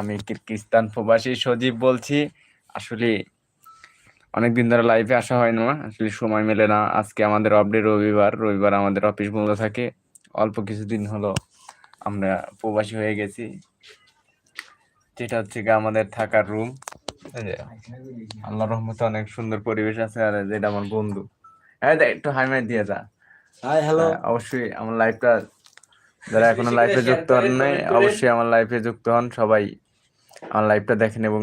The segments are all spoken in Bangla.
আমি কিরগিজস্তান প্রবাসী সজীব বলছি। আসলে অনেকদিন ধরে লাইভে আসা হয় না আসলে সময় মেলে না। আজকে আমাদের অফ ডে রবিবার রবিবার আমাদের অফিস বন্ধ থাকে। অল্প কিছুদিন হলো আমরা প্রবাসী হয়ে গেছি। যেটা হচ্ছে গিয়ে আমাদের থাকার রুম আল্লাহ রহমতে অনেক সুন্দর পরিবেশ আছে আর যেটা আমার বন্ধু। হ্যাঁ দেখ একটু হাই মাই দিয়ে যা। হাই হ্যালো হ্যাঁ, অবশ্যই আমার লাইফটা যারা এখনও লাইফে যুক্ত হন নাই অবশ্যই আমার লাইফে যুক্ত হন। সবাই আমার লাইভটা দেখেন এবং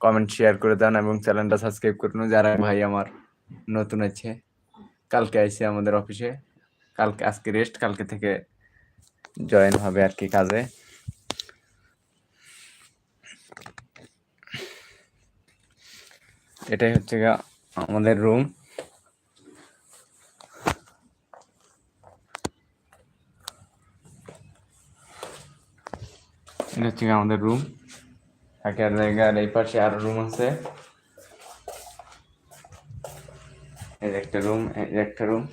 কমেন্ট শেয়ার করে দেন এবং চ্যানেলটা সাবস্ক্রাইব করুন যারা ভাই আমার নতুন আছে কালকে আইসি আমাদের অফিসে কালকে আজকে রেস্ট কালকে থেকে জয়েন হবে আর কি কাজে। এটাই হচ্ছে আমাদের রুম এটা হচ্ছে আমাদের রুম থাকার জায়গা আর এই পাশে আরও রুম আছে। একটা রুম এই একটা রুম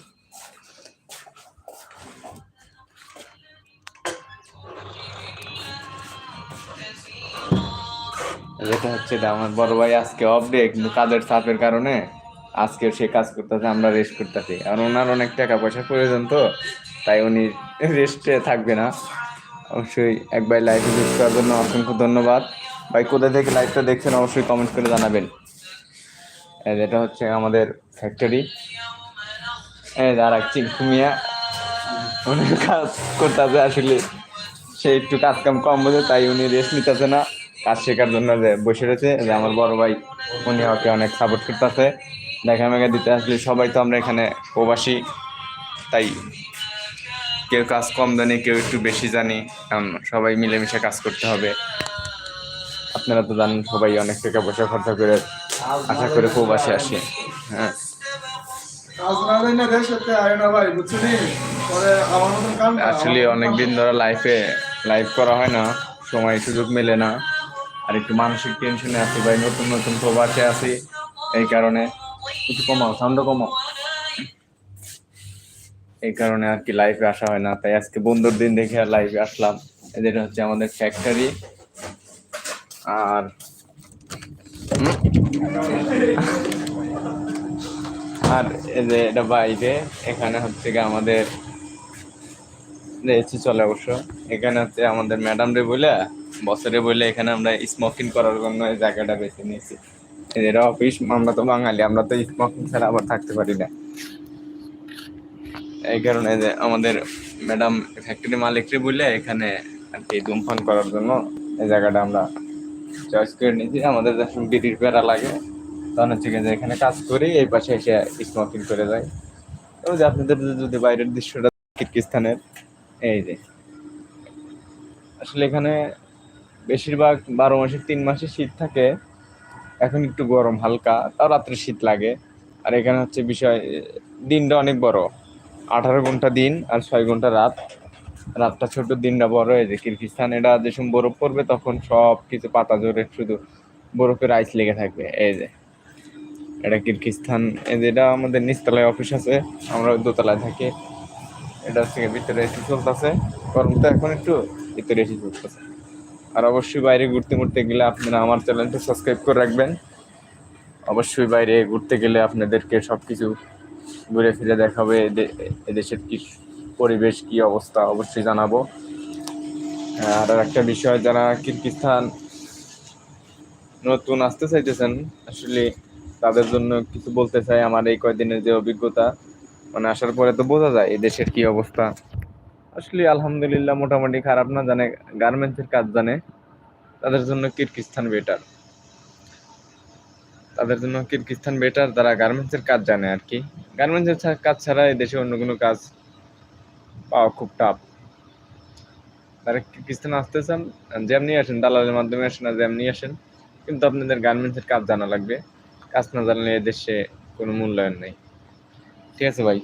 যেটা হচ্ছে আমার বড় ভাই আজকে অফ ডে কিন্তু কাজের চাপের কারণে আজকে সে কাজ করতেছে, আমরা রেস্ট করতেছি। আর ওনার অনেক টাকা পয়সার প্রয়োজন তো, তাই উনি রেস্টে থাকবে না। অবশ্যই এক ভাই লাইভে যুক্ত করার জন্য অসংখ্য ধন্যবাদ। ভাই, কোথা থেকে লাইভটা দেখছেন অবশ্যই কমেন্ট করে জানাবেন। এই যেটা হচ্ছে আমাদের ফ্যাক্টরি আর এক চিঙ্কু উনি কাজ করতেছে আসলে। সে একটু কাজ কাম কম বোঝে, তাই উনি রেস্ট নিতেছে না। কাজ শেখার জন্য যে বসে রয়েছে। যে আমার বড় ভাই, উনি আমাকে অনেক সাপোর্ট করতেছে। দেখা মেঘা দিতে আসলে সবাই তো আমরা এখানে প্রবাসী, তাই কেউ কাজ কম জানে কেউ একটু বেশি জানি কারণ সবাই মিলেমিশে কাজ করতে হবে। আপনারা তো জানেন সবাই অনেক টাকা পয়সা খরচা করে আশা করে প্রবাসে আসে। হ্যাঁ। আসলে অনেকদিন ধরে লাইফে লাইভ করা হয় না সময় সুযোগ মেলে না। আর একটু মানসিক টেনশনে আছি ভাই নতুন নতুন প্রবাসে আছি এই কারণে। একটু কমাও সাউন্ড কমাও। এই কারণে আর কি লাইফে আসা হয় না। তাই আজকে বন্ধুর দিন দেখে আর লাইভে আসলাম। এদের হচ্ছে আমাদের ফ্যাক্টরি আর আর যে এটা বাইরে, এখানে হচ্ছে গিয়ে আমাদের এসি চলে অবশ্য। এখানে হচ্ছে আমাদের ম্যাডাম রে বলে বছরে বলে এখানে আমরা স্মোকিং করার জন্য এই জায়গাটা বেছে নিয়েছি। এদের অফিস আমরা তো বাঙালি, আমরা তো স্মোকিং ছাড়া আবার থাকতে পারি না। এই কারণে যে আমাদের ম্যাডাম ফ্যাক্টরি মালিকরে বলে এখানে আর কি ধূমপান করার জন্য এই জায়গাটা আমরা চয়েস করে নিয়েছি। আমাদের যখন বিড়ির পেড়া লাগে, তখন হচ্ছে যে এখানে কাজ করি, এই পাশে এসে স্মোকিং করে যায় তো যে আপনাদের যদি বাইরের দৃশ্যটা কিরগিস্তানের, এই যে। আসলে এখানে বেশিরভাগ বারো মাসের তিন মাসে শীত থাকে। এখন একটু গরম হালকা, তাও রাত্রে শীত লাগে। আর এখানে হচ্ছে বিষয়, দিনটা অনেক বড়। আঠারো ঘণ্টা দিন আর ছয় ঘণ্টা রাত। রাতটা ছোট দিনটা বড় হয়ে যে কিরগিস্তান এটা যে সময় বরফ পড়বে তখন সব কিছু পাতা জোরে শুধু বরফের আইস লেগে থাকবে, এই যে। এটা কিরগিস্তান এই যে এটা আমাদের নিচতলায় অফিস আছে, আমরা দোতলায় থাকি। এটা হচ্ছে ভিতরে এসি চলতেছে, গরম তো এখন একটু ভিতরে এসি চলতেছে। আর অবশ্যই বাইরে ঘুরতে ঘুরতে গেলে আপনারা আমার চ্যানেলটা সাবস্ক্রাইব করে রাখবেন। অবশ্যই বাইরে ঘুরতে গেলে আপনাদেরকে সব কিছু ঘুরে ফিরে দেখাবে এদেশের কি পরিবেশ, কি অবস্থা, অবশ্যই জানাব। আর একটা বিষয়, যারা কিরগিস্তান নতুন আসতে চাইতেছেন, আসলে তাদের জন্য কিছু বলতে চাই আমার এই কয়দিনের যে অভিজ্ঞতা। মানে আসার পরে তো বোঝা যায় এই দেশের কি অবস্থা। আসলে আলহামদুলিল্লাহ মোটামুটি খারাপ না, জানে গার্মেন্টসের কাজ জানে। তাদের জন্য কিরগিস্তান বেটার তাদের জন্য কিরগিস্তান বেটার যারা গার্মেন্টসের কাজ জানে আর কি। গার্মেন্টসের কাজ ছাড়া এই দেশে অন্য কোনো কাজ পাওয়া খুব টাফ তারা কিরগিস্তান আসতে চান, যেমনি আসেন, দালালের মাধ্যমে আসেন আর যেমনি আসেন, কিন্তু আপনাদের গার্মেন্টসের কাজ জানা লাগবে। কাজ না জানলে এই দেশে কোনো মূল্যায়ন নেই। ঠিক আছে ভাই।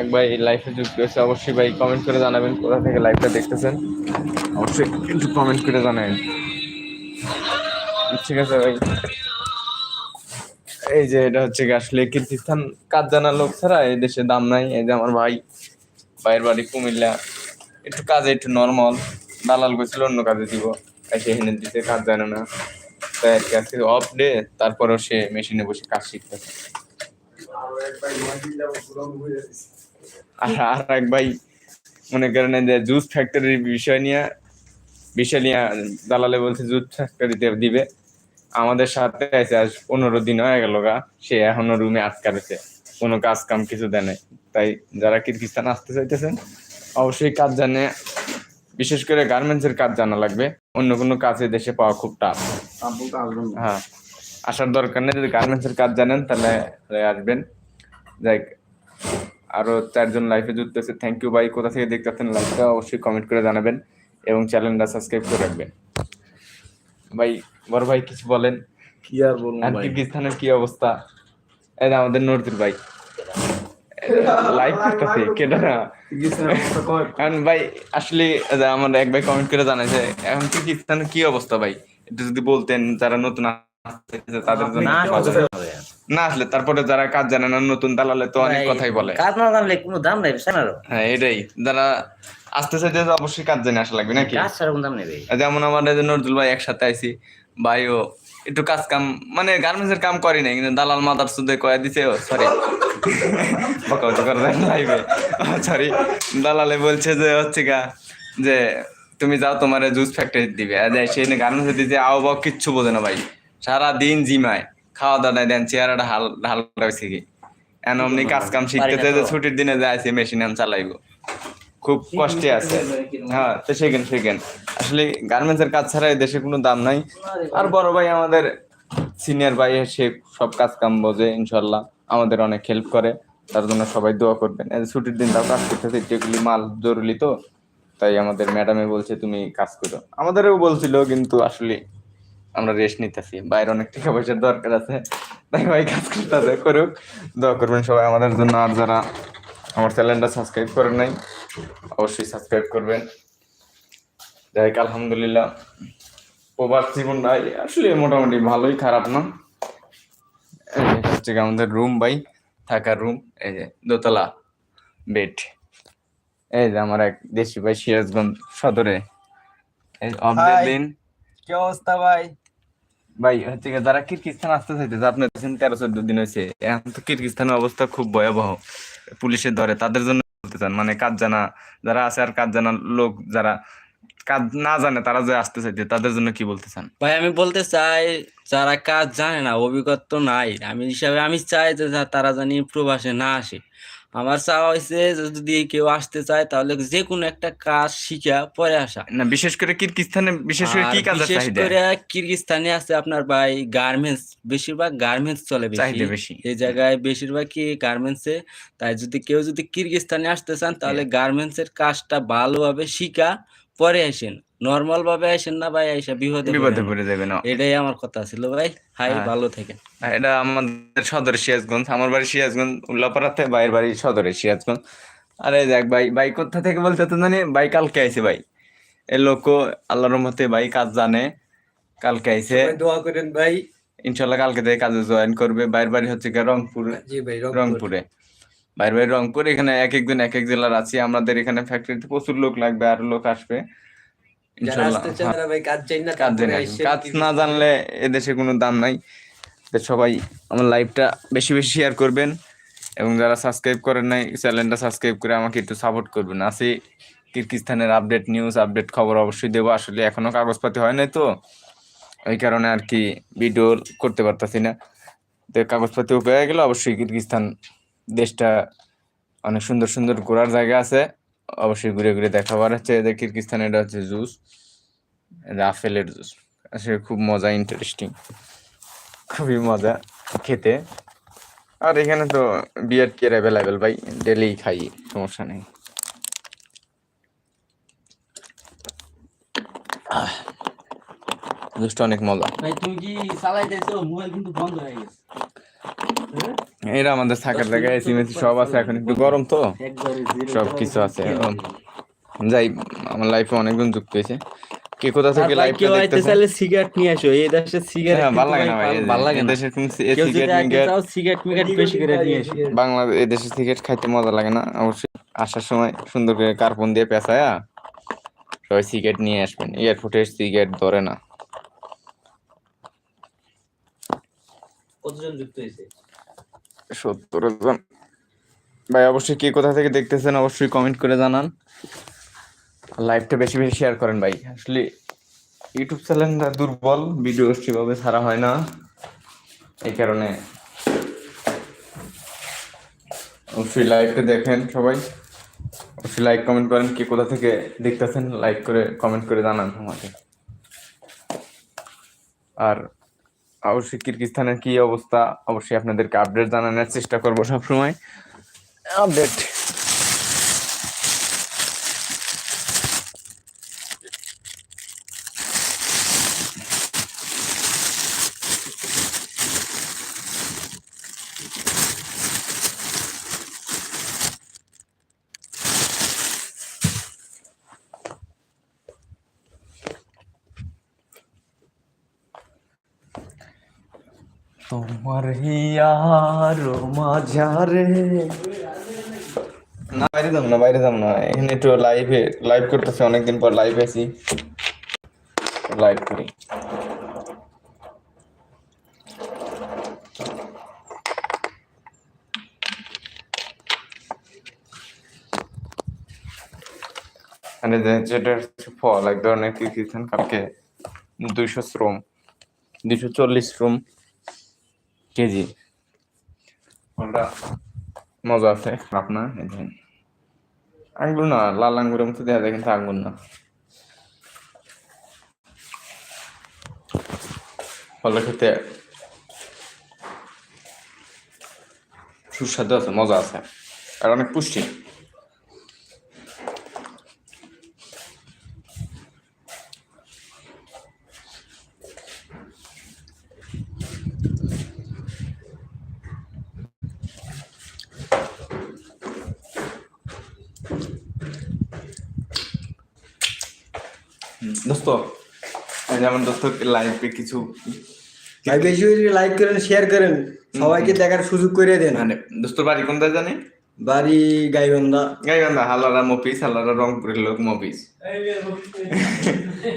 এক ভাই লাইফে যুক্ত হয়েছে, অবশ্যই ভাই কমেন্ট করে জানাবেন কোথা থেকে লাইভটা দেখতেছেন। অবশ্যই একটু কমেন্ট করে জানাবেন। ঠিক আছে ভাই। এই যে এটা হচ্ছে কি আসলে কিরগিস্তান কাজ জানা লোক ছাড়া এই দেশে দাম নাই। এই যে আমার ভাই, ভাইয়ের বাড়ি কুমিল্লা। একটু কাজে একটু নর্মাল দালাল গেছিল অন্য কাজে দিব। এসে এনে দিতে কাজ জানে না। তাই আজকে আজকে অফ ডে তারপরেও সে মেশিনে বসে কাজ আরও গেছে আর আর এক ভাই মনে করেন যে জুস ফ্যাক্টরির বিষয় নিয়ে বিষয় নিয়ে দালালে বলছে জুস ফ্যাক্টরিতে দিবে। আমাদের সাথে আছে আজ পনেরো দিন হয়ে গেল গা। সে এখনও রুমে আটকা রয়েছে। কোনো কাজ কাম কিছু দেয় নাই। তাই যারা কিরগিস্তান আসতে চাইতেছেন অবশ্যই কাজ জানে। বিশেষ করে গার্মেন্টস এর কাজ জানা লাগবে। অন্য কোনো কাজে দেশে পাওয়া খুব টাফ। হ্যাঁ। আসার দরকার নেই। যদি গার্মেন্টস এর কাজ জানেন তাহলে আসবেন। যাই আরও চারজন লাইফে যুক্ত আছে। থ্যাংক ইউ ভাই। কোথা থেকে দেখতেছেন লাইভটা অবশ্যই কমেন্ট করে জানাবেন। এবং চ্যানেলটা সাবস্ক্রাইব করে রাখবেন। ভাই বড় ভাই কিছু বলেন। কি আর বলব আর কিরগিজস্তানের কি অবস্থা? এই যে আমাদের নর্দির ভাই। করতেছে কেন না? কারণ ভাই আসলে আমার এক ভাই কমেন্ট করে জানাইছে এখন কিরগিজস্তানের কি অবস্থা ভাই? একটু যদি বলতেন যারা নতুন তাদের জন্য না আসলে। না আসলে তারপরে যারা কাজ জানে না নতুন দালালে তো অনেক কথাই বলে। কাজ না জানলে কোনো দাম নেই হ্যাঁ এটাই। যারা আসতে চাইতে অবশ্যই কাজ জানে আসা লাগবে নাকি? কাজ ছাড়া কোনো দাম নেই যেমন আমাদের যে নজরুল ভাই একসাথে আইছি। ভাইও একটু কাজ কাম মানে গার্মেন্টস এর কাম করি নাই কিন্তু দালাল মাদার সুদে কয়া দিছে সরি বকাবকি করে দেন লাইভে সরি দালালে বলছে যে হচ্ছে গা যে তুমি যাও তোমার জুস ফ্যাক্টরি দিবে। সেই গার্মেন্টস দিতে আও বাও কিচ্ছু বোঝে না ভাই। সারা দিন জিমায় খাওয়া দাওয়া নাই দেন চেহারাটা হাল হাল হয়েছে কি। এন অমনি কাজ কাম শিখতেছে যে ছুটির দিনে যাইছে মেশিন আম চালাইবো। খুব কষ্টে আছে। হ্যাঁ তো সেখানে সেখানে আসলে গার্মেন্টস এর কাজ ছাড়া দেশে কোনো দাম নাই। আর বড় ভাই আমাদের সিনিয়র ভাই সে সব কাজ কাম বোঝে ইনশাল্লাহ। আমাদের অনেক হেল্প করে। তার জন্য সবাই দোয়া করবেন। ছুটির দিন তাও কাজ করতেছে যেগুলি মাল জরুরি তো তাই আমাদের ম্যাডামে বলছে তুমি কাজ করো। আমাদেরও বলছিল কিন্তু আসলে আমরা রেস্ট নিতেছি। বাইরে অনেক টাকা পয়সার দরকার আছে। তাই ভাই কাজ করতে করুক। দোয়া করবেন সবাই আমাদের জন্য। আর যারা আমার চ্যানেলটা সাবস্ক্রাইব করেন নাই অবশ্যই সাবস্ক্রাইব করবেন। যাই হোক, আলহামদুলিল্লাহ প্রবাস জীবনটা আসলে মোটামুটি ভালোই খারাপ না? হচ্ছে আমাদের রুম ভাই থাকার রুম এই যে দোতলা বেড এই যে আমার এক দেশি ভাই সিরাজগঞ্জ সদরে. দিন কি অবস্থা ভাই? ভাই হচ্ছে যারা কিরগিজস্তান আসতে চাইতেছে আপনার তেরো চোদ্দ দিন হয়েছে। এখন তো কিরগিজস্তানের অবস্থা খুব ভয়াবহ। পুলিশে ধরে, তাদের জন্য বলতে চান। মানে কাজ জানা যারা আছে আর কাজ জানা লোক যারা কাজ না জানে তারা যে আসতে চাইছে তাদের জন্য কি বলতে চান? ভাই, আমি বলতে চাই, যারা কাজ জানে না, অভিজ্ঞতা নাই। আমি হিসাবে আমি চাই যা- তারা জানি প্রবাসে না আসে। আমার চাওয়া হয়েছে যদি কেউ আসতে চায় তাহলে যে কোনো একটা কাজ শিখা পরে আসা। না বিশেষ করে কিরগিজস্তানে বিশেষ করে কি কাজের বিশেষ করে কিরগিস্তানে আছে আপনার ভাই গার্মেন্টস। বেশিরভাগ গার্মেন্টস চলে বেশি। বেশি। এই জায়গায় বেশিরভাগ কি গার্মেন্টসে। তাই যদি কেউ যদি কিরগিস্তানে আসতে চান তাহলে গার্মেন্টস এর কাজটা ভালোভাবে শিখা পরে আসেন। নর্মাল ভাবে আসেন না ভাই আইসা বিপদে বিপদে পড়ে যাবে না এটাই আমার কথা ছিল ভাই। হাই হ্যাঁ। ভালো থাকেন। এটা আমাদের সদরে সিরাজগঞ্জ আমার বাড়ি সিরাজগঞ্জ উল্লাপাড়াতে ভাইয়ের বাড়ি সদরে সিরাজগঞ্জ। আরে দেখ ভাই ভাই কোথা থেকে বলতে তো জানি ভাই কালকে আইছে ভাই। এ লোক আল্লাহর রহমতে ভাই কাজ জানে কালকে আইছে। দোয়া করেন ভাই। ইনশাল্লাহ কালকে থেকে কাজে জয়েন করবে। বাইরের বাড়ি হচ্ছে গিয়ে রংপুর জি ভাই রংপুরে। বাইরে বাড়ি রংপুর এখানে এক একজন এক এক জেলার আছি। আমাদের এখানে ফ্যাক্টরিতে প্রচুর লোক লাগবে আর লোক আসবে। কাজ না জানলে এদেশে কোনো দাম নাই। সবাই আমার লাইভটা বেশি বেশি শেয়ার করবেন। এবং যারা সাবস্ক্রাইব করেন নাই চ্যানেলটা সাবস্ক্রাইব করে আমাকে একটু সাপোর্ট করবেন। আসি কিরগিজস্তানের আপডেট নিউজ আপডেট খবর অবশ্যই দেবো। আসলে এখনও কাগজপাতি হয় নাই তো। ওই কারণে আর কি ভিডিও করতে পারতাছি না। তো কাগজপাতিও পেয়ে গেলে অবশ্যই কিরগিজস্তান দেশটা অনেক সুন্দর সুন্দর ঘোরার জায়গা আছে। অবশ্যই ঘুরে ঘুরে দেখাবার হচ্ছে যে কিরগিজস্তান এটা হচ্ছে জুস আপেলের জুস। আসলে খুব মজা ইন্টারেস্টিং খুবই মজা খেতে। আর এখানে তো বিয়ার টিয়ার অ্যাভেলেবেল ভাই ডেলি খাই, সমস্যা নেই। জুসটা অনেক মজা। ভাই, তুমি কি চালাইতেছো? মোবাইল কিন্তু বন্ধ হয়ে গেছে। এরা আমাদের থাকার জায়গায় এসি মেসি সব আছে এখন একটু গরম তো। সব কিছু আছে এখন। যাই আমার লাইফে অনেকজন যুক্ত হয়েছে। কে কোথা থেকে ভাই লাইভটা কেউ আইতে চাইলে সিগারেট নিয়ে আসো এই দেশে সিগারেট হ্যাঁ ভালো লাগে না ভাই ভালো লাগে না দেশের কোন সিগারেট সিগারেট মিগারেট বেশি করে নিয়ে এসো বাংলা এদেশে সিগারেট খাইতে মজা লাগে না অবশ্যই আসার সময় সুন্দর করে কার্পন দিয়ে পেঁচায়া সবাই সিগারেট নিয়ে আসবেন। এয়ারপোর্টে সিগারেট ধরে না। কতজন যুক্ত হয়েছে? সত্তর জন ভাই, অবশ্যই কে কোথা থেকে দেখতেছেন অবশ্যই কমেন্ট করে জানান। লাইভটা বেশি বেশি শেয়ার করেন ভাই। আসলে ইউটিউব চ্যানেলটা দুর্বল ভিডিও সেভাবে ছাড়া হয় না। এই কারণে অবশ্যই লাইভটা দেখেন সবাই। অবশ্যই লাইক কমেন্ট করেন কে কোথা থেকে দেখতেছেন। লাইক করে কমেন্ট করে জানান আমাকে। আর অবশ্যই কিরগিজস্তানের কি অবস্থা? অবশ্যই আপনাদেরকে আপডেট জানানোর চেষ্টা করব সবসময়। আপডেট তোমার হিয়ার মাঝারে। না, বাইরে যাম না, বাইরে যাম না। এখানে একটু লাইভে লাইভ করতেছে, অনেকদিন পর লাইভ আছি। লাইভ করি। মানে যেটা ফল এক ধরনের কি কালকে দুইশো শ্রম, দুইশো চল্লিশ শ্রম। কেজি ফলটা মজা আছে, খারাপ না দেখেন আঙ্গুর না, লাল আঙ্গুরের মতো দেওয়া যায়, কিন্তু আঙ্গুর না। ফলে খেতে সুস্বাদু আছে, মজা আছে। আর অনেক পুষ্টি। দোস্ত যেমন দোস্ত লাইভে কিছু ভাই বেশি বেশি লাইক করেন শেয়ার করেন। সবাইকে দেখার সুযোগ করে দেন। মানে দোস্তর বাড়ি কোনটা জানি? বাড়ি গাইবান্ধা। গাইবান্ধা হালারা মফিস হালারা রংপুরের লোক মফিস।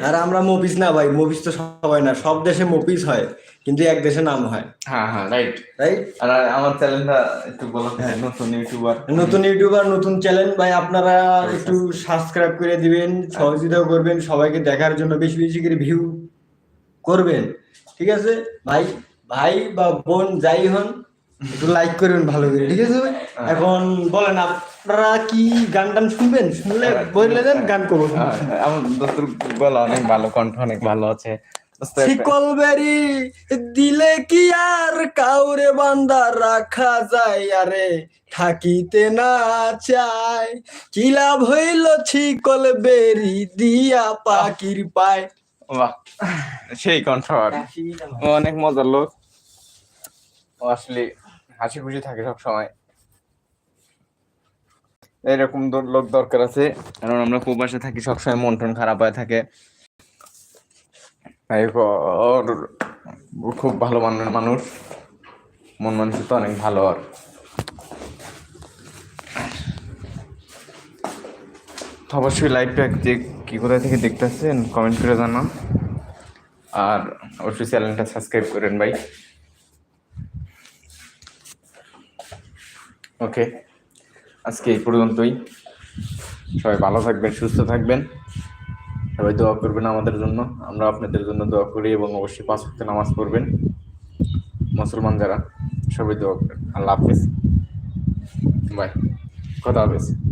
আর আমরা মফিস না ভাই মফিস তো সবাই না সব দেশে মফিস হয়। কিন্তু এক দেশে নাম হয়। হ্যাঁ হ্যাঁ রাইট তাই আর আমার চ্যানেলটা একটু বলো। নতুন ইউটিউবার নতুন ইউটিউবার নতুন চ্যানেল ভাই আপনারা একটু সাবস্ক্রাইব করে দিবেন সহযোগিতা করবেন সবাইকে দেখার জন্য বেশি বেশি করে ভিউ করবেন। ঠিক আছে? ভাই ভাই বা বোন যাই হন একটু লাইক করবেন ভালো করে ঠিক আছে ভাই? এখন বলেন আপনারা কি গান টান শুনবেন? শুনলে বললে দেন গান করব। হ্যাঁ, আমার দোস্তর গলা অনেক ভালো কণ্ঠ অনেক ভালো আছে। শিকল বেরি দিলে কি আর কাউরে বান্দা রাখা যায়? আরে থাকিতে না চায়। কি লাভ হইল শিকল বেরি দিয়া পাখির পায়? বাহ সেই কণ্ঠ অনেক মজার লোক। আসলে হাসি খুশি থাকে সব সময় এরকম লোক দরকার আছে। কারণ আমরা প্রবাসে থাকি সবসময় মন টন খারাপ হয়ে থাকে। ওর খুব ভালো মানের মানুষ। মন মানুষ তো অনেক ভালো আর। অবশ্যই লাইভটা যে কী কোথায় থেকে দেখতেছেন কমেন্ট করে জানান আর অবশ্যই চ্যানেলটা সাবস্ক্রাইব করেন ভাই। ওকে আজকে এই পর্যন্তই। সবাই ভালো থাকবেন, সুস্থ থাকবেন। সবাই দোয়া করবেন আমাদের জন্য। আমরা আপনাদের জন্য দোয়া করি এবং অবশ্যই পাঁচ ওয়াক্ত নামাজ পড়বেন। মুসলমান যারা, সবাই দোয়া করবেন আল্লাহ হাফিজ। বাই। কথা হাফেজ।